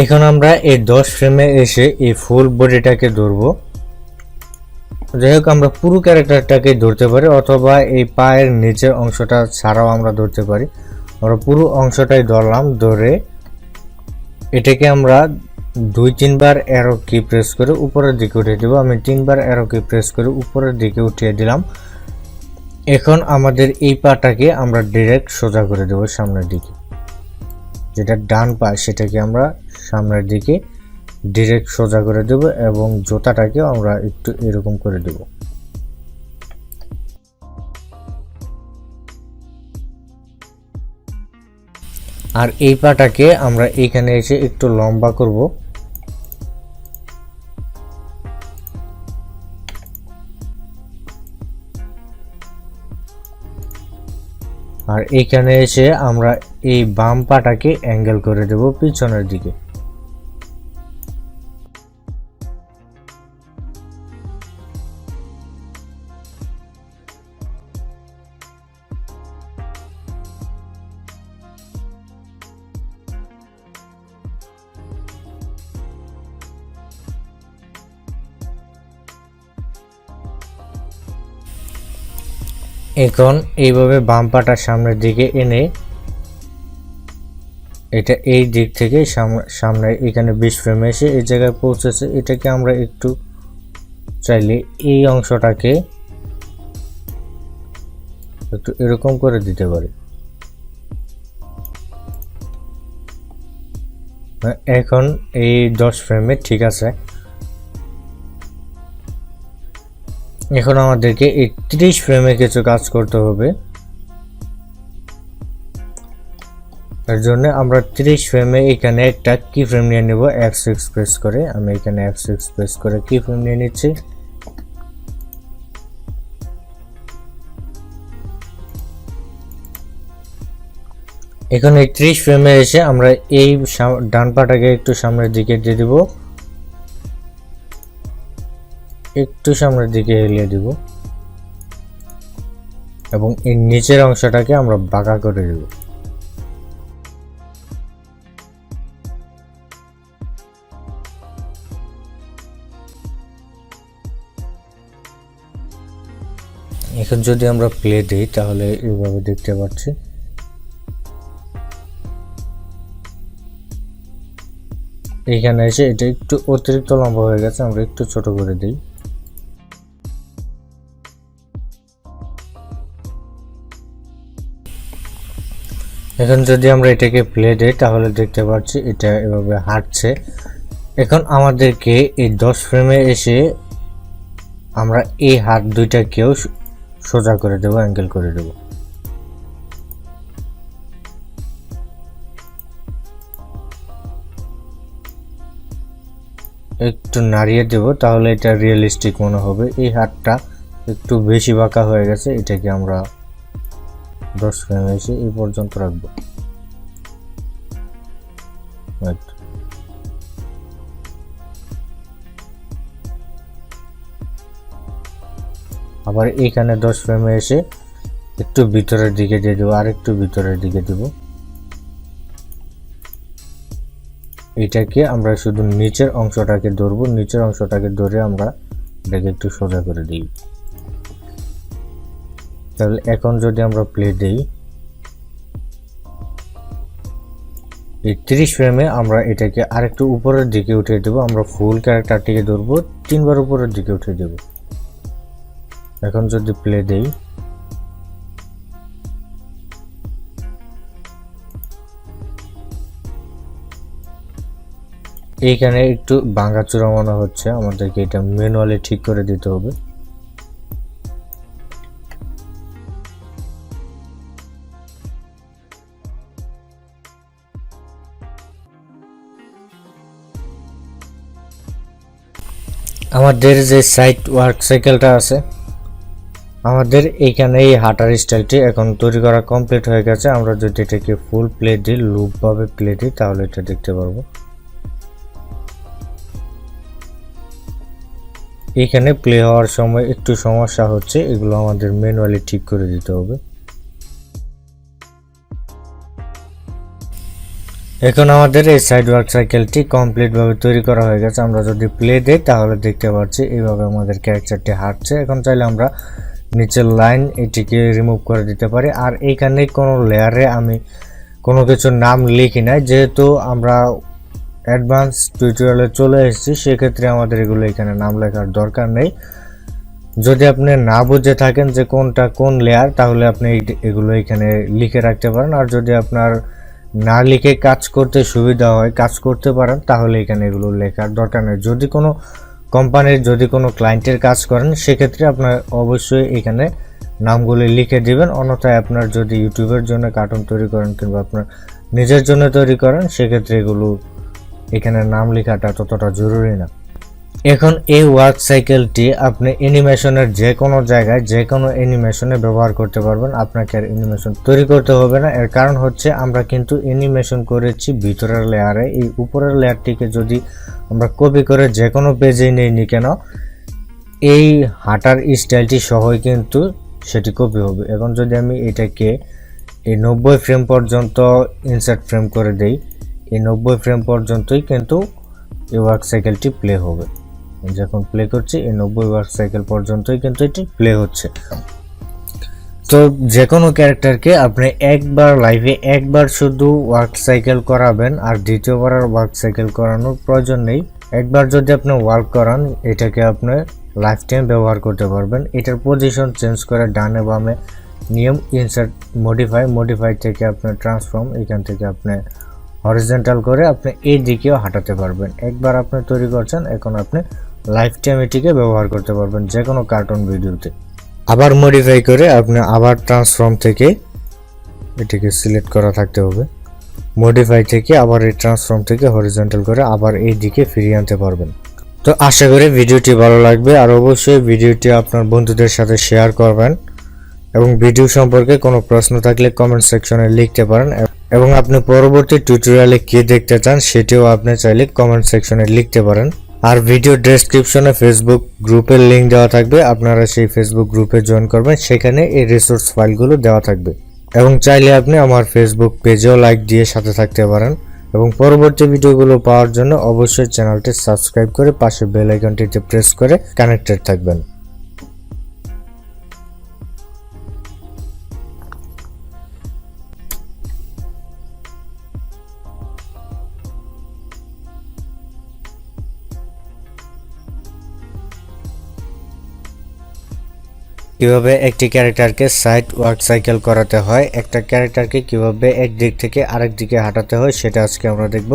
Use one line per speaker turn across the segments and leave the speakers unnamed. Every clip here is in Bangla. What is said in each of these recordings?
এখন আমরা এই দশ ফ্রেমে এসে এই ফুল বডিটাকে ধরবো। যাই হোক আমরা পুরো ক্যারেক্টারটাকে ধরতে পারি, অথবা এই পায়ের নিচের অংশটা ছাড়াও আমরা ধরতে পারি। আমরা পুরো অংশটাই ধরলাম, ধরে এটাকে আমরা দুই তিনবার অ্যারো কি প্রেস করে উপরের দিকে উঠিয়ে দেবো। আমি তিনবার অ্যারো কি প্রেস করে উপরের দিকে উঠিয়ে দিলাম। এখন আমাদের এই পাটাকে আমরা ডিরেক্ট সোজা করে দেবো সামনের দিকে। যেটা ডান পা, সেটাকে আমরা সামনের দিকে ডিরেক্ট সোজা করে দেব এবং জোতাটাকেও আমরা একটু এরকম করে দেব। আর এই পাটাকে আমরা এইখানে এসে একটু লম্বা করব। আর এইখানে এসে আমরা এই বাম পাটাকে অ্যাঙ্গেল করে দেব পিছনের দিকে। এখন এইভাবে বাম পাটা সামনের দিকে এনে এটা এই দিক থেকে সাম- সামনে এখানে বিশ ফ্রেমে এসে এই জায়গায় পৌঁছেছে। এটাকে আমরা একটু চাইলে এই অংশটাকে একটু এরকম করে দিতে পারি। হ্যাঁ, এখন এই দশ ফ্রেমে ঠিক আছে। এখন আমাদেরকে এই তিরিশ ফ্রেমে কিছু কাজ করতে হবে। তার জন্য আমরা তিরিশ ফ্রেমে এখানে একটা কি ফ্রেম নিয়ে নেব এফ সিক্স প্রেস করে। আমি এখানে এফ সিক্স প্রেস করে কি ফ্রেম নিয়ে নিচ্ছি। এখন এই ত্রিশ ফ্রেমে এসে আমরা এই ডান পাটাকে একটু সামনের দিকে দিয়ে দিব। একটু সামনের দিকে হেলিয়ে দিব। এবং এই নিচের অংশটাকে আমরা বাঁকা করে দেব। এখন যদি আমরা প্লে দিই, তাহলে এইভাবে দেখতে পাচ্ছি। এইখানে এসে এটা একটু অতিরিক্ত লম্বা হয়ে গেছে, আমরা একটু ছোট করে দিই। এখন যদি আমরা এটাকে প্লে দিই, তাহলে দেখতে পাচ্ছি এটা এভাবে হাঁটছে। এখন আমাদেরকে এই দশ ফ্রেমে এসে আমরা এই হাত দুইটাকেও সোজা করে দেবো অ্যাঙ্গেল করে দেবো। একটু নাড়িয়ে দেব, তাহলে এটা রিয়েলিস্টিক মনে হবে। এই হাতটা একটু বেশি বাঁকা হয়ে গেছে, এটাকে আমরা দশ ফ্রেম এসে এই পর্যন্ত রাখব. আবার এইখানে দশ ফ্রেমে এসে একটু ভিতরের দিকে দিয়ে দেবো আর একটু ভিতরের দিকে দেবো। এটাকে আমরা শুধু নিচের অংশটাকে ধরবো, নিচের অংশটাকে ধরে আমরা এটাকে একটু সোজা করে দিই। তাহলে এখন যদি আমরা প্লে দেই, এই তিরিশ ফ্রেমে আমরা এটাকে আরেকটু উপরের দিকে উঠিয়ে দেবো, আমরা ফুল ক্যারেক্টারটিকে ধরবো, তিনবার উপরের দিকে উঠিয়ে দেবো। এখন যদি প্লে দেই, এইখানে একটু ভাঙাচোরা মনে হচ্ছে, আমাদেরকে এটা ম্যানুয়ালি ঠিক করে দিতে হবে। আমাদের যে সাইড ওয়ার্ক সাইকেলটা আছে, আমাদের এইখানে এই হাঁটার স্টাইলটি এখন তৈরি করা কমপ্লিট হয়ে গেছে। আমরা যদি এটাকে ফুল প্লে দিই লুপভাবে প্লে দিই, তাহলে এটা দেখতে পারব। এখানে প্লে হওয়ার সময় একটু সমস্যা হচ্ছে, এগুলো আমাদের ম্যানুয়ালি ঠিক করে দিতে হবে। এখন আমাদের এই সাইড ওয়ার্ক সাইকেলটি কমপ্লিটভাবে তৈরি করা হয়ে গেছে। আমরা যদি প্লে দিই, তাহলে দেখতে পাচ্ছি এইভাবে আমাদের ক্যারেক্টারটি হাঁটছে। এখন চাইলে আমরা নিচের লাইন এটিকে রিমুভ করে দিতে পারি। আর এইখানে কোনো লেয়ারে আমি কোনো কিছু নাম লিখি নাই। যেহেতু আমরা অ্যাডভান্স টিউটোরিয়ালে চলে এসেছি, সেক্ষেত্রে আমাদের এগুলো এখানে নাম লেখার দরকার নেই। যদি আপনি না বুঝে থাকেন যে কোনটা কোন লেয়ার তাহলে আপনি এগুলো এখানে লিখে রাখতে পারেন। আর যদি আপনার না লিখে কাজ করতে সুবিধা হয়, কাজ করতে পারেন, তাহলে এখানে এগুলো লেখার দরকার নেই। যদি কোনো কোম্পানির, যদি কোনো ক্লায়েন্টের কাজ করেন, সেক্ষেত্রে আপনার অবশ্যই এখানে নামগুলি লিখে দিবেন। অন্যথায় আপনার যদি ইউটিউবের জন্য কার্টুন তৈরি করেন কিংবা আপনার নিজের জন্য তৈরি করেন, সেক্ষেত্রে এগুলো এখানে নাম লেখাটা ততটা জরুরি না। এখন এই ওয়ার্ক সাইকেলটি আপনি অ্যানিমেশনের যে কোনো জায়গায় যে কোনো অ্যানিমেশনে ব্যবহার করতে পারবেন। আপনাকে আর অ্যানিমেশন তৈরি করতে হবে না। এর কারণ হচ্ছে আমরা কিন্তু অ্যানিমেশন করেছি ভিতরের লেয়ারে এই উপরের লেয়ারটিকে যদি আমরা কপি করে যে কোনো পেজে নিই কেন, এই হাঁটার স্টাইলটি সহই কিন্তু সেটি কপি হবে। এখন যদি আমি এটাকে এই নব্বই ফ্রেম পর্যন্ত ইনসার্ট ফ্রেম করে দেই, এই নব্বই ফ্রেম পর্যন্তই কিন্তু এই ওয়ার্ক সাইকেলটি প্লে হবে। যখন প্লে করছি, এই নব্বই ওয়ার্ক সাইকেল পর্যন্তই কিন্তু এটি প্লে হচ্ছে। তো যে কোনো ক্যারেক্টারকে আপনি একবার লাইফে একবার শুধু ওয়ার্ক সাইকেল করাবেন, আর দ্বিতীয়বার আর ওয়ার্ক সাইকেল করানোর প্রয়োজন নেই। একবার যদি আপনি ওয়ার্ক করান, এটাকে আপনি লাইফ টাইম ব্যবহার করতে পারবেন। এটার পজিশন চেঞ্জ করে ডানে বামে নিয়ম ইনসার্ট মডিফাই মডিফাই থেকে আপনার ট্রান্সফর্ম এখান থেকে আপনি হরিজেন্টাল করে আপনি এই দিকেও হাঁটাতে পারবেন। একবার আপনি তৈরি করছেন, এখন আপনি লাইফ টাইম এটিকে ব্যবহার করতে পারবেন যে কোনো কার্টুন ভিডিওতে আবার মডিফাই করে আপনি আবার ট্রান্সফর্ম থেকে এটিকে সিলেক্ট করা থাকতে হবে। মডিফাই থেকে আবার এই ট্রান্সফর্ম থেকে হরিজন্টাল করে আবার এই দিকে ফিরিয়ে আনতে পারবেন। তো আশা করি ভিডিওটি ভালো লাগবে আর অবশ্যই ভিডিওটি আপনার বন্ধুদের সাথে শেয়ার করবেন এবং ভিডিও সম্পর্কে কোনো প্রশ্ন থাকলে কমেন্ট সেকশনে লিখতে পারেন এবং আপনি পরবর্তী টিউটোরিয়ালে কি দেখতে চান সেটিও আপনি চাইলে কমেন্ট সেকশনে লিখতে পারেন। আর ভিডিও ডেসক্রিপশনে ফেসবুক গ্রুপের লিঙ্ক দেওয়া থাকবে। আপনারা সেই ফেসবুক গ্রুপে জয়েন করবেন। সেখানে এই রিসোর্স ফাইলগুলো দেওয়া থাকবে। এবং চাইলে আপনি আমার ফেসবুক পেজেও লাইক দিয়ে সাথে থাকতে পারেন। এবং পরবর্তী ভিডিওগুলো পাওয়ার জন্য অবশ্যই চ্যানেলটি সাবস্ক্রাইব করে পাশে বেল আইকনটিতে প্রেস করে কানেক্টেড থাকবেন। কীভাবে একটি ক্যারেক্টারকে সাইড ওয়ার্ক সাইকেল করাতে হয়, একটা ক্যারেক্টারকে কীভাবে এক দিক থেকে আরেক দিকে হাঁটাতে হয় সেটা আজকে আমরা দেখব।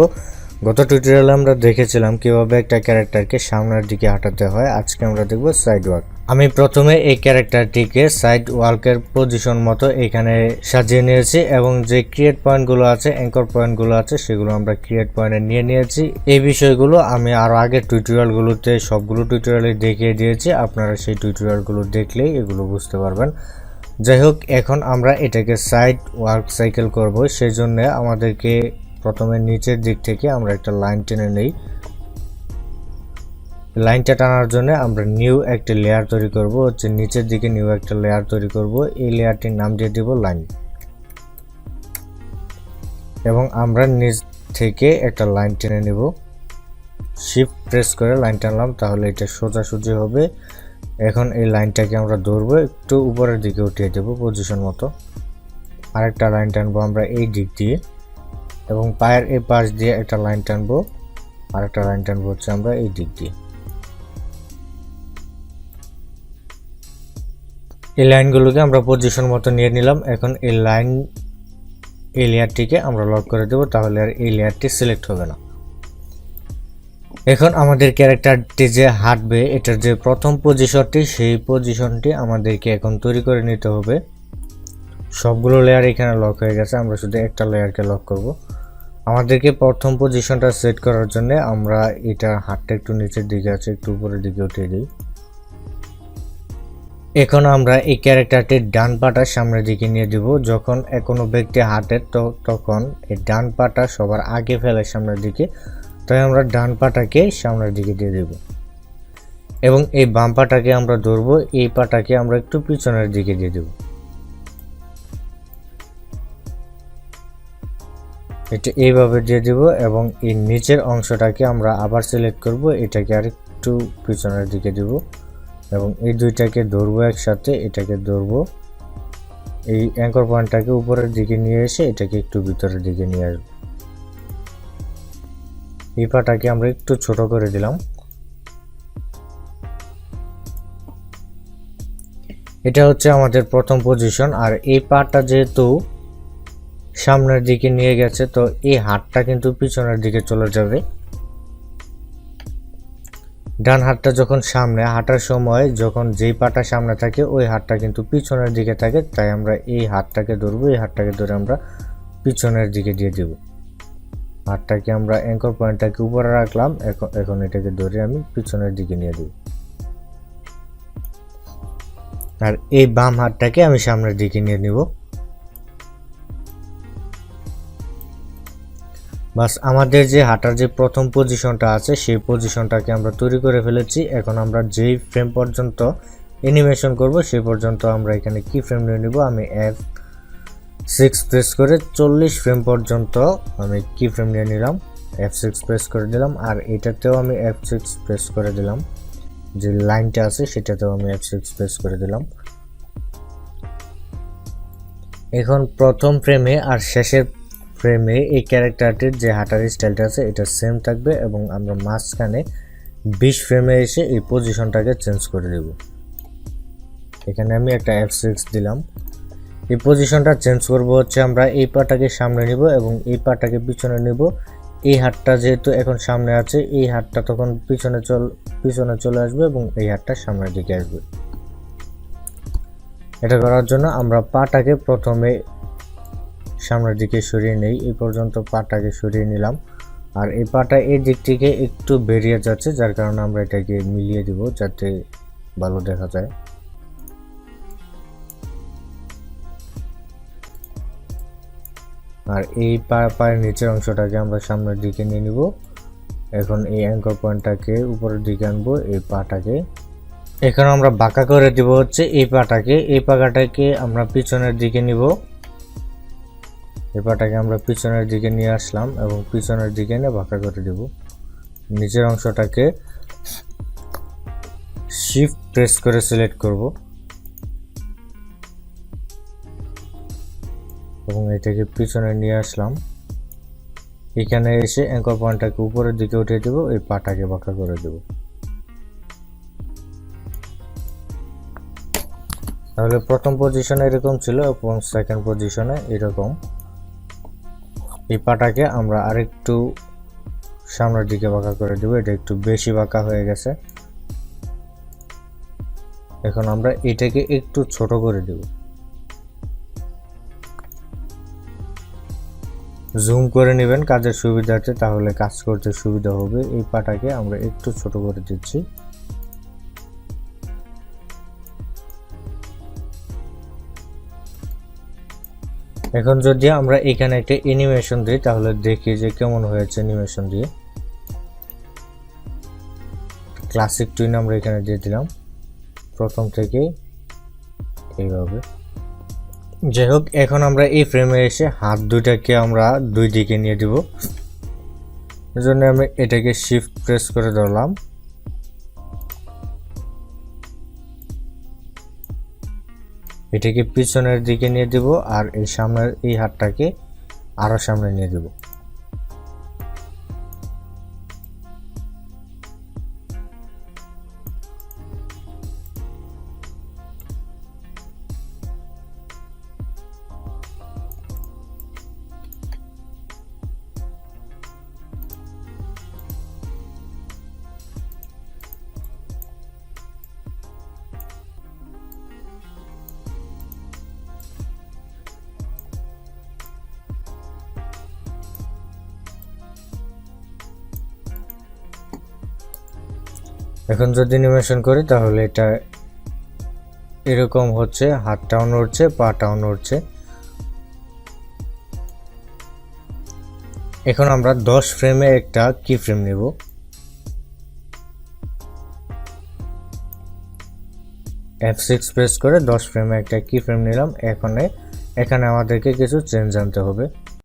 গত টিউটোরিয়ালে আমরা দেখেছিলাম কীভাবে একটা ক্যারেক্টারকে সামনের দিকে হাঁটাতে হয়, আজকে আমরা দেখব সাইড ওয়ার্ক। আমি প্রথমে এই ক্যারেক্টারটিকে সাইড ওয়ার্কের পজিশন মতো এখানে সাজিয়ে নিয়েছি এবং যে ক্রিয়েট পয়েন্টগুলো আছে, অ্যাঙ্কর পয়েন্টগুলো আছে, সেগুলো আমরা ক্রিয়েট পয়েন্টে নিয়ে নিয়েছি। এই বিষয়গুলো আমি আরও আগে টিউটোরিয়ালগুলোতে সবগুলো টিউটোরিয়ালে দেখিয়ে দিয়েছি। আপনারা সেই টিউটোরিয়ালগুলো দেখলেই এগুলো বুঝতে পারবেন। যাই হোক, এখন আমরা এটাকে সাইড ওয়ার্ক সাইকেল করব। সেই জন্য আমাদেরকে প্রথমে নিচের দিক থেকে আমরা একটা লাইন টেনে নেই। লাইনটা টানার জন্য আমরা নিউ একটা লেয়ার তৈরি করব, হচ্ছে নিচের দিকে নিউ একটা লেয়ার তৈরি করব। এই লেয়ারটির নাম দিয়ে দিব লাইন এবং আমরা নিচ থেকে একটা লাইন টেনে নেব। শিফট প্রেস করে লাইন টানলাম, তাহলে এটা সোজাসুজি হবে। এখন এই লাইনটাকে আমরা ধরবো, একটু উপরের দিকে উঠিয়ে দেবো পজিশন মতো। আরেকটা লাইন টানবো আমরা এই দিক দিয়ে। এবং পায়ের এই পাশ দিয়ে একটা লাইন টানবো, আরেকটা লাইন টানবো হচ্ছে আমরা এই দিক দিয়ে। এই লাইনগুলোকে আমরা পজিশন মতো নিয়ে নিলাম। এখন এই লাইন এই লেয়ারটিকে আমরা লক করে দেবো, তাহলে আর এই লেয়ারটি সিলেক্ট হবে না। এখন আমাদের ক্যারেক্টারটি যে হাঁটবে, এটার যে প্রথম পজিশনটি সেই পজিশনটি আমাদেরকে এখন তৈরি করে নিতে হবে। সবগুলো লেয়ার এখানে লক হয়ে গেছে, আমরা শুধু একটা লেয়ারকে লক করব। আমাদেরকে প্রথম পজিশনটা সেট করার জন্য আমরা এটা হাতটা একটু নিচের দিকে আছে, একটু উপরের দিকে উঠিয়ে দিই। এখন আমরা এই ক্যারেক্টারটির ডান পাটা সামনের দিকে নিয়ে দিব যখন কোনো ব্যক্তি হাঁটে, তো তখন এই ডান পাটা সবার আগে ফেলে সামনের দিকে। তাই আমরা ডান পাটাকে সামনের দিকে দিয়ে দেব। এবং এই বাম পাটাকে আমরা ধরবো, এই পাটাকে আমরা একটু পিছনের দিকে দিয়ে দেব। এটা এইভাবে দিয়ে দিব এবং এই নিচের অংশটাকে আমরা আবার সিলেক্ট করব, এটাকে আরেকটু পিছনের দিকে দিব। এবং এই দুইটাকে ধরবো একসাথে, এটাকে ধরবো। এই অ্যাঙ্কর পয়েন্টটাকে উপরের দিকে নিয়ে এসে এটাকে একটু ভিতরের দিকে নিয়ে আসব। এই পাটাকে আমরা একটু ছোট করে দিলাম। এটা হচ্ছে আমাদের প্রথম পজিশন আর এই পাটা যেহেতু সামনের দিকে নিয়ে গেছে, তো এই হাতটা কিন্তু পিছনের দিকে চলে যাবে। ডান হাতটা যখন সামনে, হাঁটার সময় যখন যেই পাটা সামনে থাকে, ওই হাতটা কিন্তু পিছনের দিকে থাকে। তাই আমরা এই হাতটাকে ধরবো, এই হাতটাকে ধরে আমরা পিছনের দিকে দিয়ে দেব। হাতটাকে আমরা অ্যাঙ্কর পয়েন্টটাকে উপরে রাখলাম, এখন এখন এটাকে ধরে আমি পিছনের দিকে নিয়ে দেব। আর এই বাম হাতটাকে আমি সামনের দিকে নিয়ে নিব। বাস আমাদের যে হাঁটার যে প্রথম পজিশনটা আছে, সেই পজিশনটাকে আমরা তৈরি করে ফেলেছি। এখন আমরা যেই ফ্রেম পর্যন্ত অ্যানিমেশন করব, সেই পর্যন্ত আমরা এখানে কি ফ্রেম নিয়ে নিব? আমি এফ সিক্স প্রেস করে চল্লিশ ফ্রেম পর্যন্ত আমি কি ফ্রেম নিয়ে নিলাম? এফ সিক্স প্রেস করে দিলাম, আর এটাতেও আমি এফ সিক্স প্রেস করে দিলাম। যে লাইনটা আছে, সেটাতেও আমি এফ সিক্স প্রেস করে দিলাম। এখন প্রথম ফ্রেমে আর শেষের ফ্রেমে এই ক্যারেক্টারটির যে হাঁটার স্টাইলটা আছে, এটা সেম থাকবে এবং আমরা মাঝখানে বিশ ফ্রেমে এসে এই পজিশনটাকে চেঞ্জ করে দেব। এখানে আমি একটা এফ সিক্স দিলাম। এই পজিশনটা চেঞ্জ করব হচ্ছে আমরা এই পাটাকে সামনে নিব এবং এই পাটাকে পিছনে নিব। এই হাতটা যেহেতু এখন সামনে আছে, এই হাতটা তখন পিছনে চল, পিছনে চলে আসবে এবং এই হাতটা সামনের দিকে আসবে। এটা করার জন্য আমরা পাটাকে প্রথমে সামনের দিকে সরিয়ে নেই এই পর্যন্ত পাটাকে সরিয়ে নিলাম। আর এই পাটা এই দিক থেকে একটু বেরিয়ে যাচ্ছে, যার কারণে আমরা এটাকে মিলিয়ে দিব যাতে ভালো দেখা যায়। আর এই পায়ের নিচের অংশটাকে আমরা সামনের দিকে নিয়ে নিব। এখন এই অ্যাঙ্কর পয়েন্টটাকে উপরের দিকে আনব, এই পাটাকে। এখন আমরা বাঁকা করে দিব হচ্ছে এই পাটাকে, এই পাকাটাকে আমরা পিছনের দিকে নিব। এই পাটাকে আমরা পিছনের দিকে নিয়ে আসলাম এবং পিছনের দিকে এনে বাঁকা করে দেব। নিচের অংশটাকে শিফট প্রেস করে সিলেক্ট করব। এবং এটাকে পিছনে নিয়ে আসলাম। এখানে এসে অ্যাঙ্কর পয়েন্টটাকে উপরের দিকে উঠিয়ে দেবো, এই পাটাকে বাঁকা করে দেব। তাহলে প্রথম পজিশনে এরকম ছিল, এবং সেকেন্ড পজিশনে এরকম। এই পাটাকে আমরা আরেকটু সামনের দিকে বাঁকা করে দেবো। এটা একটু বেশি বাঁকা হয়ে গেছে। এখন আমরা এটাকে একটু ছোট করে দেব। জুম করে নেবেন কাজের সুবিধাতে তাহলে কাজ করতে সুবিধা হবে। এই পাটাকে আমরা একটু ছোট করে দিচ্ছি। এখন যদি আমরা এখানে একটা অ্যানিমেশন দিই, তাহলে দেখি যে কেমন হয়েছে অ্যানিমেশন দিয়ে। ক্লাসিক টুইন আমরা এখানে দিয়ে দিলাম। প্রথম থেকে এইভাবে। যাই হোক, এখন আমরা এই ফ্রেমে এসে হাত দুইটাকে আমরা দুই দিকে নিয়ে দিব। এজন্য আমি এটাকে শিফট প্রেস করে ধরলাম। এটাকে পিছনের দিকে নিয়ে দেব আর এই সামনের এই হাতটাকে আরও সামনে নিয়ে দিব। এখন যদি অ্যানিমেশন করি, তাহলে এটা এরকম হচ্ছে, হাতটাও নড়ছে, পাটাও নড়ছে। এখন আমরা দশ ফ্রেমে একটা কি ফ্রেম নেব? এফ সিক্স প্রেস করে দশ ফ্রেমে একটা কি ফ্রেম নিলাম। এখানে এখানে আমাদেরকে কিছু চেঞ্জ আনতে হবে।